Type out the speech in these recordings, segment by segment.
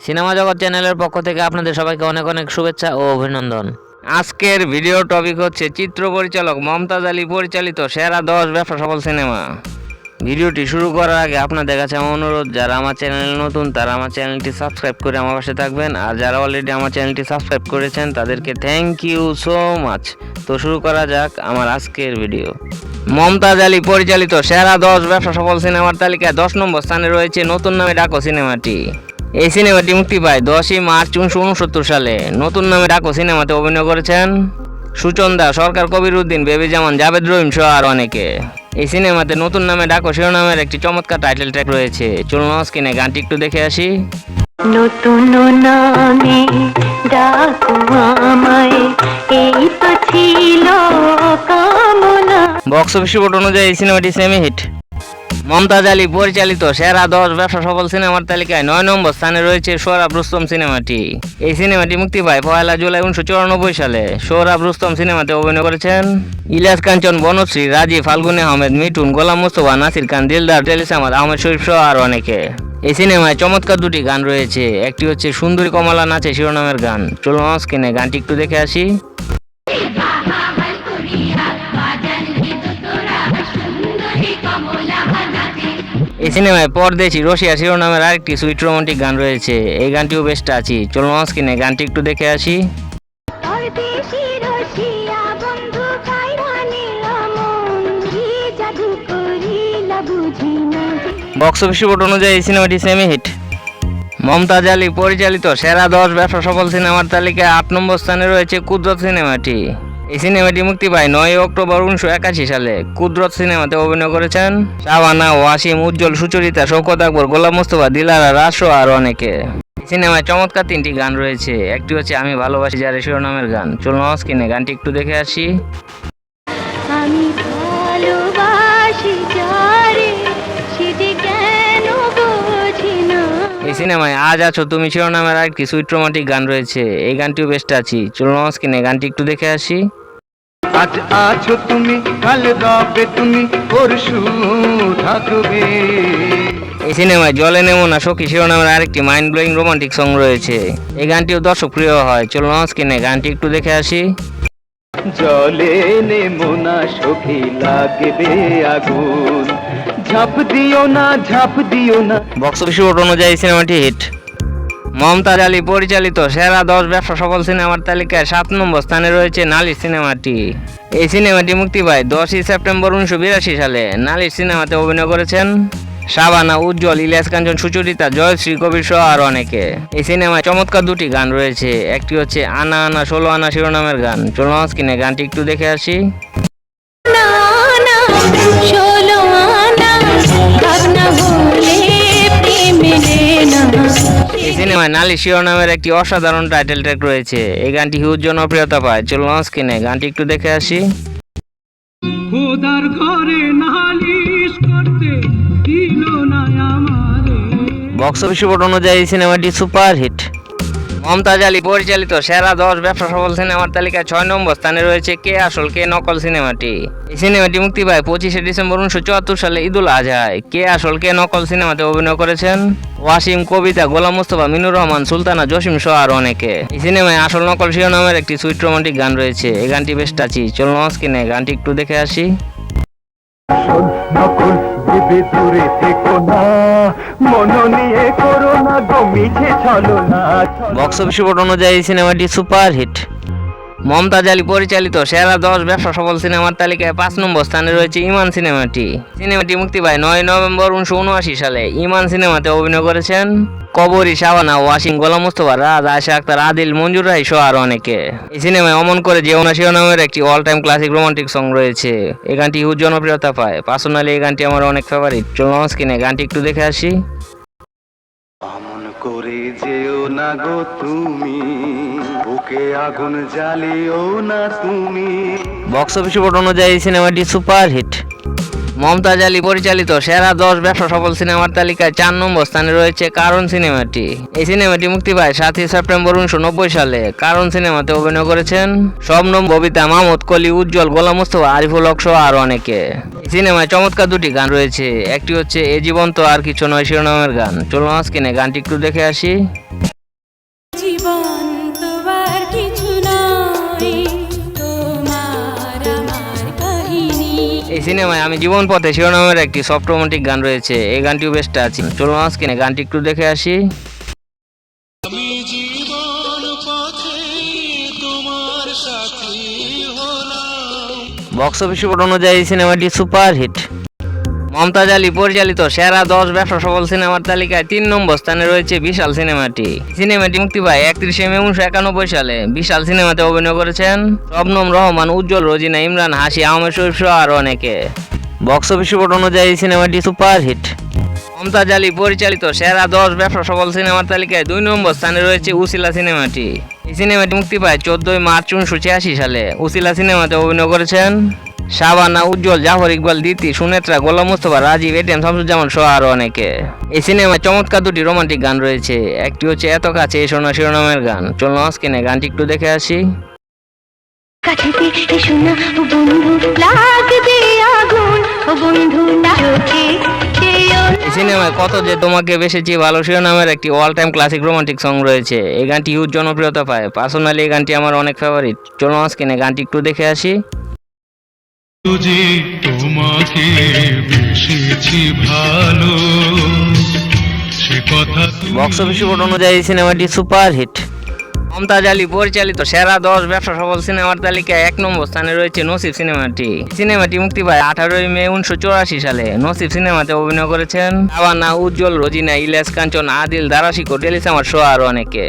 Cinema জগৎ চ্যানেলের পক্ষ থেকে আপনাদের সবাইকে অনেক অনেক শুভেচ্ছা ও অভিনন্দন। আজকের ভিডিও টপিক হচ্ছে চিত্র পরিচালক মমতাজ আলী পরিচালিত সেরা দশ ব্যবসা সফল সিনেমা। ভিডিওটি শুরু করার আগে আপনাদের কাছে আমার অনুরোধ, যারা আমার চ্যানেল নতুন, তারা আমার চ্যানেলটি সাবস্ক্রাইব করে আমার পাশে থাকবেন। আর যারা অলরেডি আমার চ্যানেলটি সাবস্ক্রাইব করেছেন, তাদেরকে থ্যাংক ইউ সো মাচ তো শুরু করা যাক আমার আজকের ভিডিও। মমতাজ আলী পরিচালিত সেরা দশ ব্যবসা সফল সিনেমার তালিকায় দশ নম্বর স্থানে রয়েছে নতুন নামে ডাকো সিনেমাটি। এই সিনেমাটি মুক্তি পায় দশই মার্চ উনিশশো উনসত্তর সালে। নতুন নামে ডাকো সিনেমাতে অভিনয় করেছেন সুচন্দা সরকার কবির উদ্দিন বেবি জামান জাভেদ রহিম সহ আর অনেকে। এই সিনেমাতে নতুন নামে ডাকো শিরোনামের একটি চমৎকার টাইটেল ট্র্যাক রয়েছে। চলুন স্ক্রিনে গানটি একটু দেখে আসি। নতুন নামে ডাকো আমায় এই তো ছিল কামনা। বক্স অফিস রিপোর্ট অনুযায়ী এই সিনেমাটি সেমি হিট মমতাজ আলী পরিচালিত সেরা দশ ব্যবসা সফল সিনেমার তালিকায় নয় নম্বর স্থানে রয়েছে সৌরভ রুস্তম সিনেমাটি। এই সিনেমাটি মুক্তি পায় পয়লা জুলাই উনিশশো চুরানব্বই সালে। সৌরভ রুস্তম সিনেমাতে অভিনয় করেছেন ইলিয়াস কাঞ্চন, বনশ্রী, রাজীব ফাল্গুনি, আহমেদ মিঠুন, গোলাম মুস্তফা, নাসির খান, দিলদার টেলিস আহমদ আহমেদ শরীফ সহ আর অনেকে। এই সিনেমায় চমৎকার দুটি গান রয়েছে। একটি হচ্ছে সুন্দরী কমলা নাচে শিরোনামের গান। চলুন স্ক্রিনে গানটি একটু দেখে আসি। এই সিনেমায় পরদেশি রশিয়া শিরোনামের আরেকটি সুইট রোমান্টিক গান রয়েছে। এই গানটিও বেশ টাচি চলুন স্ক্রিনে গানটি একটু দেখে আসি। বক্স অফিস রিপোর্ট অনুযায়ী এই সিনেমাটি সেমি হিট মমতাজ আলী পরিচালিত সেরা দশ ব্যবসা সফল সিনেমার তালিকায় আট নম্বর স্থানে রয়েছে কুদরত সিনেমাটি। এই সিনেমাটি মুক্তি পায় নয় অক্টোবর উনিশশো একাশি সালে। কুদরত সিনেমাতে অভিনয় করেছেন শাবানা ওয়াসিম উজ্জ্বল, সুচরিতা শৌকত আকবর, গোলাম মুস্তফা, দিলারা রাসো আর অনেকে। সিনেমায় চমৎকার তিনটি গান রয়েছে। একটি হচ্ছে, আমি ভালোবাসি যার শিরোনামের গান। চলুন স্ক্রিনে গানটি একটু দেখে আসি। এই সিনেমায় আজ আছো তুমি শিরোনামের আরেকটি সুইট রোমান্টিক গান রয়েছে। এই গানটিও বেস্ট আছি। চলুন স্ক্রিনে গানটি একটু দেখে আসি। আজ আছো তুমি কাল রবে তুমি পরশু থাকবে। এই সিনেমায় জলে নেমো না সখী শিরোনামের আরেকটি মাইন্ড ব্লোয়িং রোমান্টিক সং রয়েছে। এই গানটিও দর্শক প্রিয় হয় চলুন স্ক্রিনে গানটি একটু দেখে আসি। জলে নেমো না সখী লাগবে আগুন। ঝাঁপ দিও না ঝাঁপ দিও না। বক্স অফিস রিপোর্ট অনুযায়ী সিনেমাটি হিট মমতাজ আলী পরিচালিত সেরা দশ ব্যবসা সফল সিনেমার তালিকায় সাত নম্বর স্থানে রয়েছে নালিশ সিনেমাটি এই সিনেমাটি মুক্তি পায় দশই সেপ্টেম্বর উনিশশো বিরাশি সালে। নালিশ সিনেমাতে অভিনয় করেছেন শাবানা উজ্জ্বল ইলিয়াস কাঞ্চন সুচরিতা জয়শ্রী কবির সহ আর অনেকে। এই সিনেমায় চমৎকার দুটি গান রয়েছে। একটি হচ্ছে আনা আনা ষোলো আনা শিরোনামের গান। চলুন স্ক্রিনে গানটি একটু দেখে আসি। সিনেমায় নালি শিরোনামের একটি অসাধারণ টাইটেল ট্র্যাক রয়েছে। এই গানটি হিউজ জনপ্রিয়তা পায়। চলুন স্ক্রিনে গানটি একটু দেখে আসি। খোদার ঘরে নালিশ করতে দিল না আমারে। বক্স অফিস রিপোর্ট অনুযায়ী সিনেমাটি সুপার হিট মমতাজ আলী পরিচালিত সেরা দশ ব্যবসা সফল সিনেমার তালিকায় ছয় নম্বর স্থানে রয়েছে কে আসল, কে নকল সিনেমাটি? এই সিনেমাটি মুক্তি পায় পঁচিশে ডিসেম্বর উনিশশো চুয়াত্তর সালে ঈদুল আজহায়। কে আসল, কে নকল সিনেমাতে অভিনয় করেছেন? ওয়াসিম কবিতা, গোলাম মুস্তফা, মিনুর রহমান, সুলতানা, জসিম সহ আর অনেকে। এই সিনেমায় আসল, নকল শিরোনামের একটি সুইট রোমান্টিক গান রয়েছে। এই গানটি বেশ টাচি চলুন স্ক্রিনে গানটি একটু দেখে আসি। শোন নকল দেবে দূরে থেকো না। বক্স অফিস রিপোর্ট অনুযায়ী সিনেমাটি সুপার হিট মমতাজ আলী পরিচালিত সেরা দশ ব্যবসা সফল সিনেমার তালিকায় পাঁচ নম্বর স্থানে রয়েছে ইমান সিনেমাটি। সিনেমাটি মুক্তি পায় নয় নভেম্বর উনিশশো উনআশি সালে। ইমান সিনেমাতে অভিনয় করেছেন কবরি শাবানা ওয়াসিম, গোলাম মুস্তফা, রাজ আশা আক্তার, আদিল, মঞ্জুর রায় সহ আর অনেকে। এই সিনেমায় অমন করে যেওনা নামের একটি all time classic romantic song রয়েছে। এই গানটি হিউজ জনপ্রিয়তা পায়। পার্সোনালি এই গানটি আমার অনেক ফেভারিট চলুন স্ক্রিনে গানটি একটু দেখে আসি। অমন করে যেও না গো তুমি। বক্স অফিস রিপোর্ট অনুযায়ী সিনেমাটি সুপার হিট মমতাজ আলী পরিচালিত সেরা দশ ব্যবসা সফল সিনেমার তালিকায় চার নম্বর স্থানে রয়েছে কারণ সিনেমাটি। এই সিনেমাটি মুক্তি পায় সাতই সেপ্টেম্বর উনিশশো নব্বই সালে। কারণ সিনেমাতে অভিনয় করেছেন শবনম, ববিতা, মাহমুদ, কলি, উজ্জ্বল, গোলাম মুস্তফা, আরিফুল হক সহ আর অনেকে। এই সিনেমায় চমৎকার দুটি গান রয়েছে। একটি হচ্ছে এ জীবন্ত আর কিছু নয় শিরোনামের গান। চলুন স্ক্রিনে গানটি একটু দেখে আসি। সিনেমায় আমি জীবন পথে শিরোনামের একটি সফট রোমান্টিক গান রয়েছে এই গানটিও বেশ টাচিং চলুন কিনে গানটি একটু দেখে আসি। বক্স অফিস অনুযায়ী সিনেমাটি সুপার হিট মমতাজ আলী পরিচালিত সেরা দশ ব্যবসা সফল সিনেমার তালিকায় তিন নম্বর স্থানে রয়েছে বিশাল সিনেমাটি। সিনেমাটি মুক্তি পায় একত্রিশে মে উনিশশো একানব্বই সালে। বিশাল সিনেমাতে অভিনয় করেছেন শবনম রহমান, উজ্জ্বল রোজিনা ইমরান, হাসি আহমেদ শরীফ সহ আরও অনেকে। বক্স অফিস রিপোর্ট অনুযায়ী সিনেমাটি সুপার হিট। মমতাজ আলী পরিচালিত সেরা দশ ব্যবসা সফল সিনেমার তালিকায় দুই নম্বর স্থানে রয়েছে উসিলা সিনেমাটি। এই সিনেমাটি মুক্তি পায় চোদ্দই মার্চ উনিশশো ছিয়াশি সালে। উসিলা সিনেমাতে অভিনয় করেছেন শাবানা উজ্জ্বল জাফর ইকবাল দিতি সুনেত্রা গোলাম মুস্তফা রাজীব এটিএম শামসুজ্জামান সহ আরও অনেকে। এই সিনেমায় চমৎকার দুটি রোমান্টিক গান রয়েছে। একটি হচ্ছে এত কাছে এই সোনা শিরোনামের গান। চলুন স্ক্রিনে গানটি একটু দেখে আসি। কাছেতে এসো বন্ধু লাগবে আগুন। বন্ধু না চোখে চেয়েও না। এই সিনেমায় কত যে তোমাকে বেসেছি ভালো শিরোনামের একটি all time classic romantic song রয়েছে। এই গানটি হিউজ জনপ্রিয়তা পায়। পার্সোনালি এই গানটি আমার অনেক ফেভারিট চলুন স্ক্রিনে গানটি একটু দেখে আসি। যে তোমাকে বেসেছি ভালো সে কথা তুমি বক্স অফিস রিপোর্ট অনুযায়ী সিনেমাটি সুপার হিট মমতাজ আলী পরিচালিত সেরা দশ ব্যবসা সফল সিনেমার তালিকায় এক নম্বর স্থানে রয়েছে নসিব সিনেমাটি সিনেমাটি মুক্তি পায় আঠারোই মে উনিশশো চৌরাশি সালে। নসিব সিনেমাতে অভিনয় করেছেন আবানা উজ্জ্বল রোজিনা ইলিয়াস কাঞ্চন আদিল দারাশিকো টেলিসামার সহ আরও অনেকে।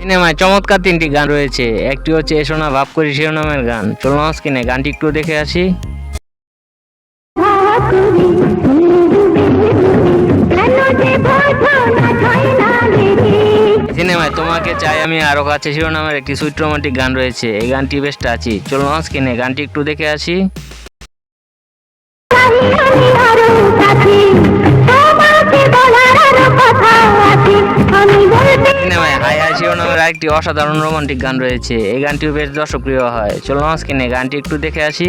সিনেমায় চমৎকার তিনটি গান রয়েছে। একটি হচ্ছে এসো না ভাব করি শিরোনামের গান। চলুন স্ক্রিনে গানটি একটু দেখে আসি। সিনেমায় তোমাকে চাই আমি আরও কাছে। শিরোনামের একটি সুইট রোমান্টিক গান রয়েছে। এই গানটি বেশ টাচি চলুন স্ক্রিনে গানটি একটু দেখে আসি। সিনেমায় শিরোনামের একটি অসাধারণ রোমান্টিক গান রয়েছে। এই গানটিও বেশ দর্শকপ্রিয় হয়। চলুন স্ক্রিনে গানটি একটু দেখে আসি।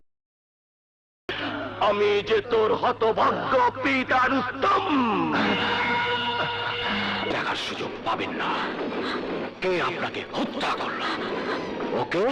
আমি যে তোর হতভাগ্য, পিতার উত্তম। দেখার সুযোগ পাবেন না। কে আপনাকে হত্যা করল? ওকে?